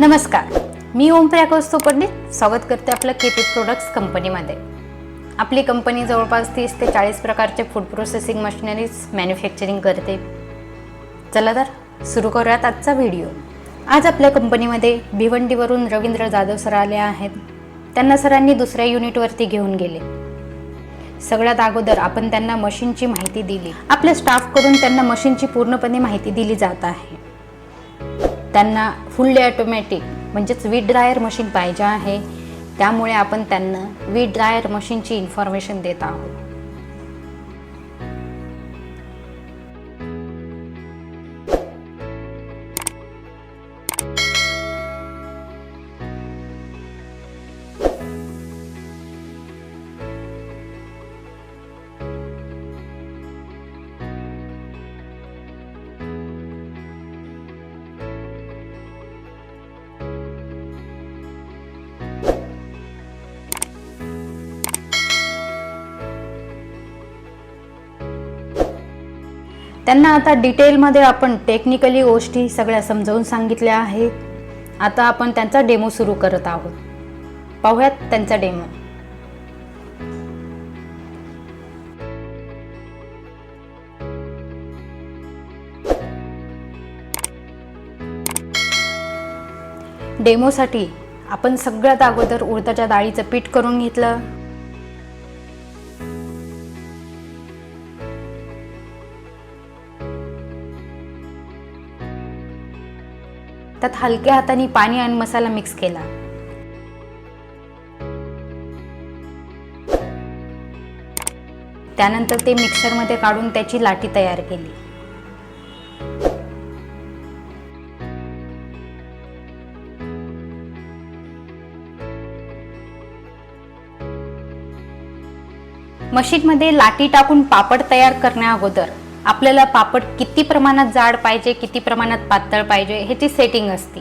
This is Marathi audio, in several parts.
नमस्कार. मी ओमप्रिया कौस्तुभ पंडित स्वागत करते आपलं केपी प्रोडक्ट्स कंपनीमध्ये. आपली कंपनी जवळपास तीस ते चाळीस प्रकारचे फूड प्रोसेसिंग मशिनरीज मॅन्युफॅक्चरिंग करते. चला तर सुरू करूयात आजचा व्हिडिओ आज आपल्या कंपनीमध्ये भिवंडीवरून रवींद्र जाधव सर आले आहेत. त्यांना सरांनी दुसऱ्या युनिटवरती घेऊन गेले. सगळ्यात अगोदर आपण त्यांना मशीनची माहिती दिली. आपल्या स्टाफकडून त्यांना मशीनची पूर्णपणे माहिती दिली जात आहे. त्यांना फुल्ली ऑटोमॅटिक म्हणजेच वीट ड्रायर मशीन पाहिजे आहे. त्यामुळे आपण त्यांना वीट ड्रायर मशीनची इन्फॉर्मेशन देत आहोत. त्यांना आता डिटेलमध्ये आपण टेक्निकली गोष्टी सगळ्या समजावून सांगितल्या आहेत. आता आपण त्यांचा डेमो सुरू करत आहोत. पाहूयात त्यांचा डेमो डेमोसाठी आपण सगळ्यात अगोदर उडदाच्या डाळीचं पीठ करून घेतलं. त्यात हलक्या हाताने पाणी आणि मसाला मिक्स केला. त्यानंतर ते मिक्सरमध्ये काढून त्याची लाटी तयार केली. मशीनमध्ये लाटी टाकून पापड तयार करण्या अगोदर आपल्याला पापड किती प्रमाणात जाड पाहिजे किती प्रमाणात पातळ पाहिजे ह्याची सेटिंग असते.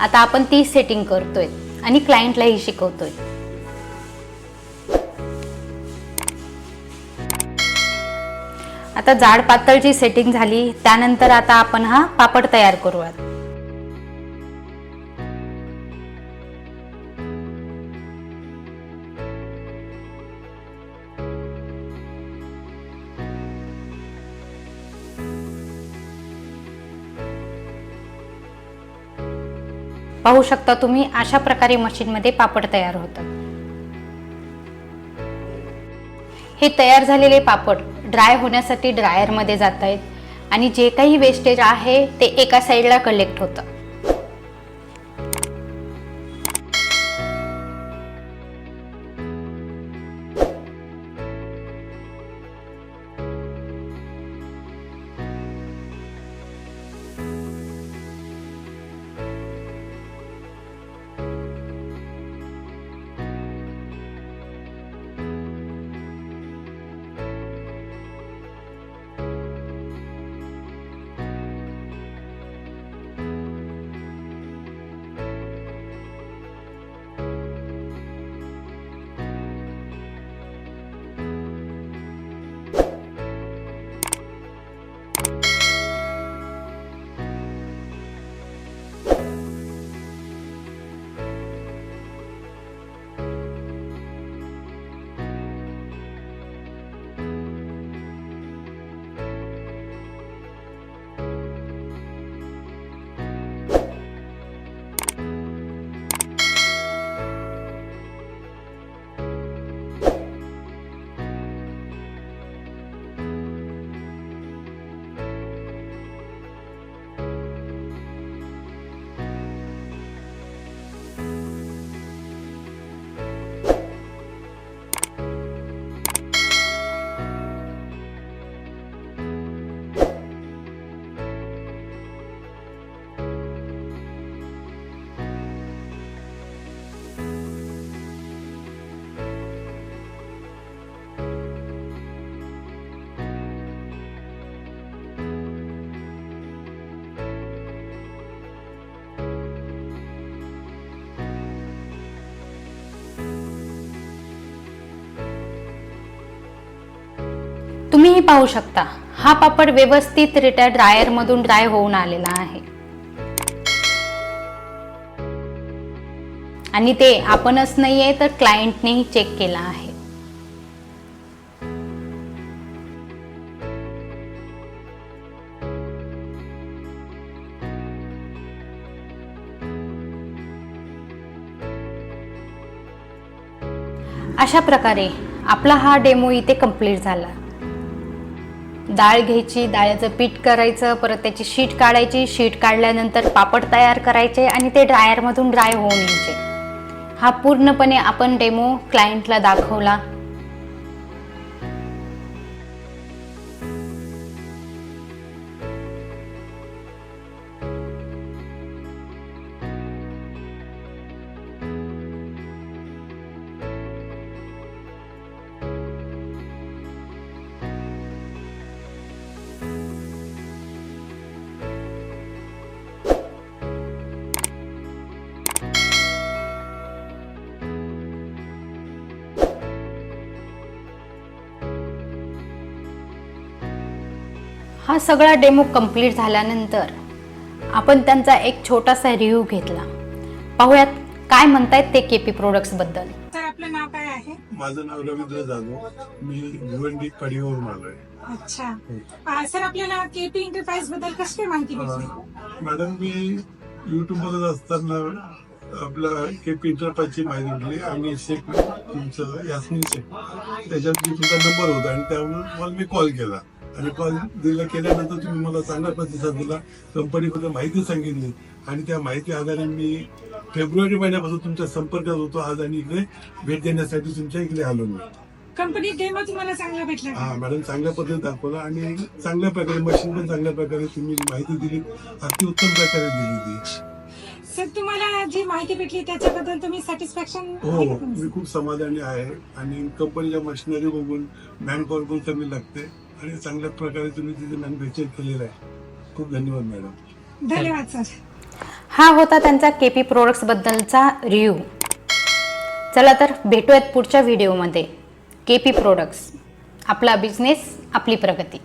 आता आपण ती सेटिंग करतोय आणि क्लायंटलाही शिकवतोय. आता जाड पातळची सेटिंग झाली त्यानंतर आता आपण हा पापड तयार करूयात. पाहू शकता तुम्ही अशा प्रकारे मशीनमध्ये पापड तयार होतात. हे तयार झालेले पापड ड्राय होण्यासाठी ड्रायरमध्ये जात आहेत आणि जे काही वेस्टेज आहे ते एका साईडला कलेक्ट होतं. तुम्हीही पाहू शकता हा पापड व्यवस्थितरित्या ड्रायरमधून ड्राय होऊन आलेला आहे. आणि ते आपणच नाही आहे तर क्लायंटनेही चेक केला आहे. अशा प्रकारे आपला हा डेमो इथे कंप्लीट झाला. डाळ घ्यायची डाळ्याचं पीठ करायचं परत त्याची शीट काढायची. शीट काढल्यानंतर पापड तयार करायचे आणि ते ड्रायरमधून ड्राय होऊन यायचे. हा पूर्णपणे आपण डेमो क्लायंटला दाखवला. हा सगळा डेमो कंप्लीट झाल्यानंतर आपण त्यांचा एक छोटासा रिव्ह्यू घेतला. पाहूयात काय म्हणतायत ते के पी प्रोडक्ट्सबद्दल तर आपलं नाव काय आहे? माझं नाव रवींद्र जाधव. मी भिवंडी कडिवरून आलोय. अच्छा. सर आपल्याला केपी इंटरप्राइजबद्दल कशी काय माहिती भेटली? मॅडम मी युट्यूब बघत असताना आपलं के इंटरप्राइजची माहिती भेटली आणि शेख तुमचं यास्मिन शेख. त्याच्यात मी तुमचा नंबर होता आणि त्यामुळे मला मी कॉल केला. आणि कॉल दिला केल्यानंतर तुम्ही मला चांगला प्रतिसाद दिला कंपनीबद्दल माहिती सांगितली. आणि त्या माहिती आधारे मी फेब्रुवारी महिन्यापासून तुमच्या संपर्कात होतो. आज आणि इकडे भेट देण्यासाठी तुमच्या इकडे आलो मी. कंपनी डेमो तुम्हाला चांगला भेटला हा? मॅडम चांगल्या पद्धतीने दाखवलं आणि चांगल्या प्रकारे मशीन पण चांगल्या प्रकारे तुम्ही माहिती दिली. अति उत्तम प्रकारे दिली ती. सर तुम्हाला जी माहिती भेटली त्याच्याबद्दल तुम्ही सॅटिस्फॅक्शन हो मी खूप समाधानी आहे. आणि कंपनीच्या मशिनरी बघून मॅनपॉवर पण कमी लागते. आणि चांगल्या प्रकारे तुम्ही तिथे मॅन्युफॅक्चर केलेलं आहे. खूप धन्यवाद मॅडम. धन्यवाद सर. हा होता त्यांचा के पी प्रोडक्ट्सबद्दलचा रिव्ह्यू चला तर भेटूयात पुढच्या व्हिडिओमध्ये के पी प्रोडक्ट्स आपला बिझनेस आपली प्रगती.